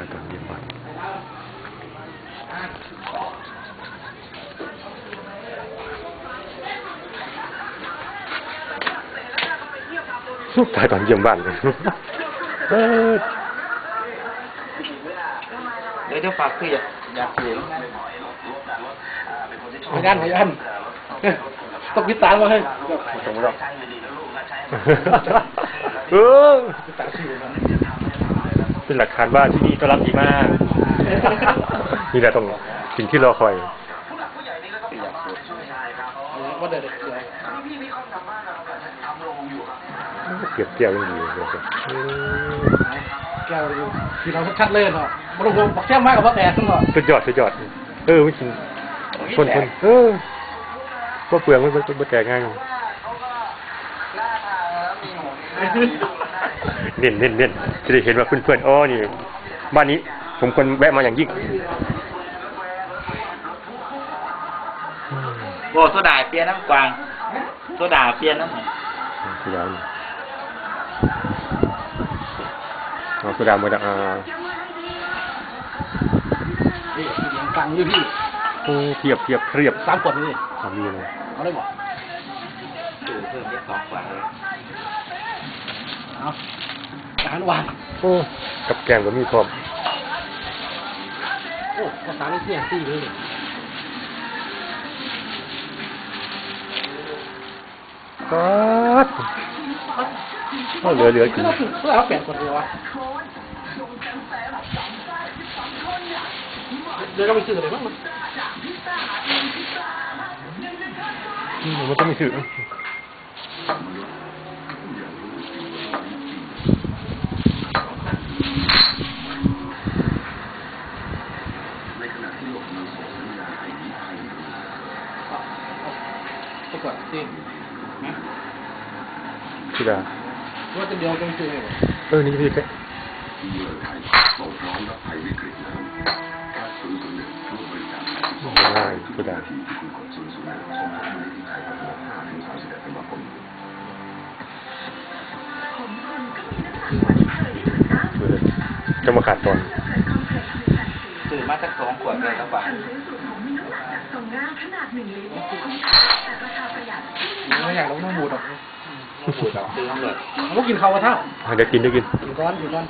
ายตอนเยี่ยมบ้านถ่ายตอนเยี่ยมบ้านเลย เออเดี๋ยวจะฝากคืออยากอยากเสียงนะพยานพยานต้องพิจารณาให้สมมติเราเออต่างชื่อมันเป็นหลักฐานว่าที่นี่ต้อนรับดีมาก นี่แหละต้องสิ่งที่รอคอยว่าเด็ดเด็ดเก็บแก้วยังดีเลยครับแก้วที่เราชัดเลยเนาะมันลงบักแก้มมากกับบักแดดทั้งหมดสุดยอดสุดยอด เออไม่จริงคนคนเออก็เปลืองไม่ไม่ไม่แตกง่ายเน้นเน้นเน้นจะได้เห็นว่าเพื่อนๆอ๋อนี่บ้านนี้ ผมควรแวะมาอย่างยิ่งโอ้โซดาเปลี่ยนน้ำกวางโซดาเปลี่ยนน้ำไหนสุดยอดเอาสุดามาดาอ่านี่กลางอยู่พี่โอ้เทียบเทียบเทียบสามขวดนี่ทำนี่เลยเอาได้บอกตื่นเพิ่มได้สองกว่าเลย เอาอาหารหวานโอ้กับแกงก็มีพร้อมโอ้ภาษานี่เสียงซี่เลยปัดเอาเหลือเหลือกินเพื่อเอาแปดขวดเลยวะเดี๋ยวก็ไปซื้อเลยมั้งมันอืมมันต้องมีสื่อ ไปก่อนจริงนะสุดาว่าจะเดียวกันซื้อเลยเออ นี่พี่แกง่ายสุดาเออจะมาขาดตอนตื่นมาสักสองขวดเลยละบาทไม่ อย่าเราต้องบูดหรอกบูดหรอกไมดเขากินเขาวะท่าเดี๋ยวกินเดี๋ยวกินกินก้อนกินก้อน